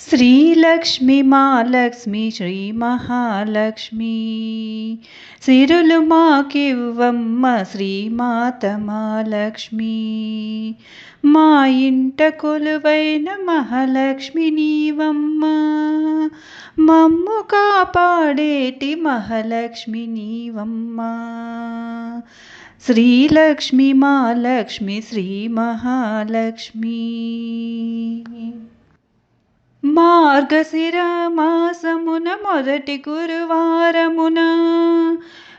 శ్రీలక్ష్మి మాలక్ష్మి శ్రీ మహాలక్ష్మి సిరులు మాకివ్వమ్మ శ్రీమాత మాలక్ష్మి మా ఇంట కొలువైన మహాలక్ష్మి నీవమ్మ మమ్ము కాపాడేటి మహాలక్ష్మి నీవమ్మ శ్రీలక్ష్మి మాలక్ష్మి శ్రీ మహాలక్ష్మి మార్గశిర మాసమున మొదటి గురువారమున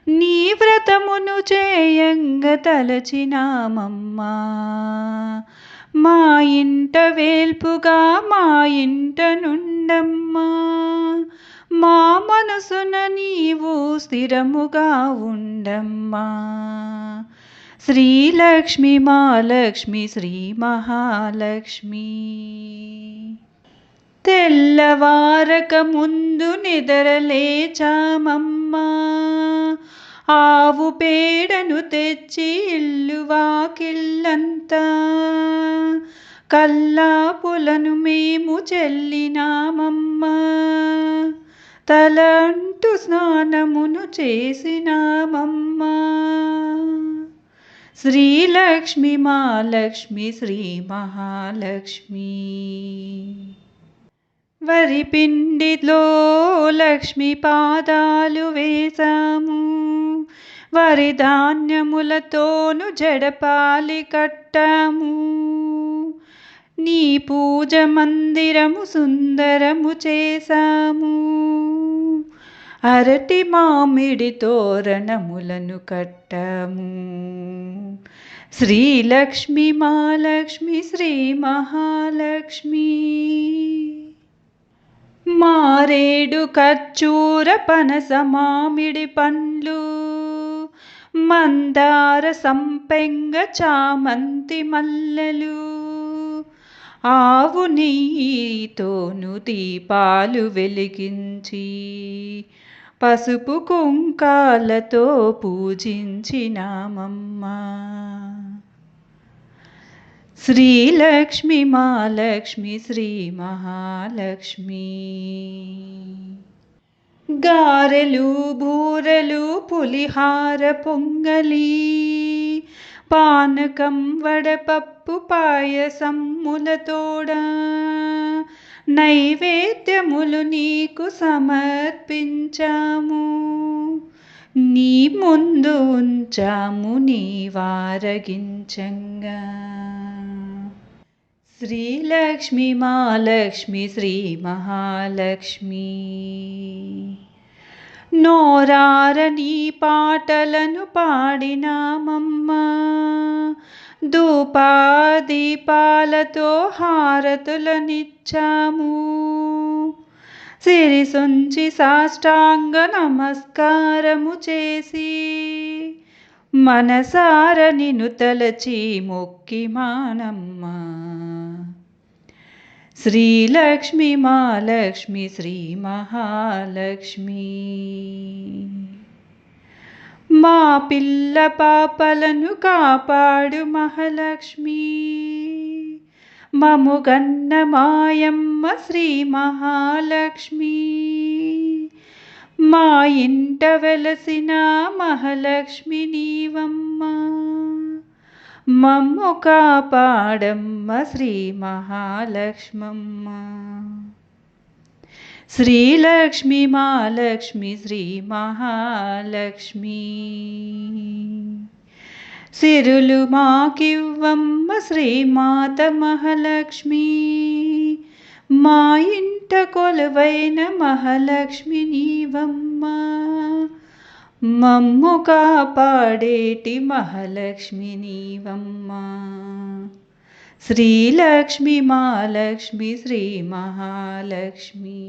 నీ వ్రతమును చేయంగ తలచినామమ్మా మా ఇంట వేల్పుగా మా ఇంట నుండమ్మా. మా మనసున నీవు స్థిరముగా ఉండమ్మా. శ్రీలక్ష్మి మాలక్ష్మి శ్రీ మహాలక్ష్మి. తెల్లవారక ముందు నిద్రలేచామమ్మా. ఆవు పేడను తెచ్చి ఇల్లు వాకిల్లంతా కల్లాపులను మేము చెల్లినామమ్మా. తలంటు స్నానమును చేసినామమ్మా. శ్రీలక్ష్మి మాలక్ష్మి శ్రీ మహాలక్ష్మి. వరిపిండిలో లక్ష్మి పాదాలు వేశాము వరి ధాన్యములతోను జడపాలి కట్టాము. నీ పూజ మందిరము సుందరము చేశాము అరటి మామిడి తోరణములను కట్టాము. శ్రీలక్ష్మి మహాలక్ష్మి శ్రీ మహాలక్ష్మి. మారేడు ఖర్చూర పనస మామిడి పండ్లు మందార సంపెంగ చామంతి మల్లెలు ఆవు నెయ్యితోను దీపాలు వెలిగించి పసుపు కుంకాలతో పూజించినామమ్మా. శ్రీలక్ష్మి మహాలక్ష్మి శ్రీ మహాలక్ష్మి. గారెలు బూరెలు పులిహార పొంగలి పానకం వడపప్పు పాయసమ్ములతోడా నైవేద్యములు నీకు సమర్పించాము. నీ ముందు ఉంచాము నీ వారగించంగా. శ్రీలక్ష్మి మహాలక్ష్మి శ్రీ మహాలక్ష్మి. నోరారని పాటలను పాడినామమ్మా. ధూపాదీపాలతో హారతులనిచ్చాము. సిరి సొంచి సాష్టాంగ నమస్కారము చేసి మనసార నిను తలచి మొక్కి మానమ్మా. శ్రీలక్ష్మి మహాలక్ష్మి శ్రీ మహాలక్ష్మి. మా పిల్ల పాపలను కాపాడు మహాలక్ష్మి. మము గన్న మాయమ్మ శ్రీ మహాలక్ష్మి. మా ఇంట వెలసిన మహాలక్ష్మి నీవమ్మా. మమ్ము కాపాడమ్మ శ్రీ మహాలక్ష్మమ్మ శ్రీలక్ష్మి మాలక్ష్మి శ్రీ మహాలక్ష్మి సిరులు మాకివ్వమ్మ శ్రీమాత మహాలక్ష్మి మా ఇంట కొలువైన మహాలక్ష్మి నీవమ్మా మమ్ము కాపాడేటి మహాలక్ష్మి నీవమ్మా శ్రీలక్ష్మి మాలక్ష్మి శ్రీ మహాలక్ష్మి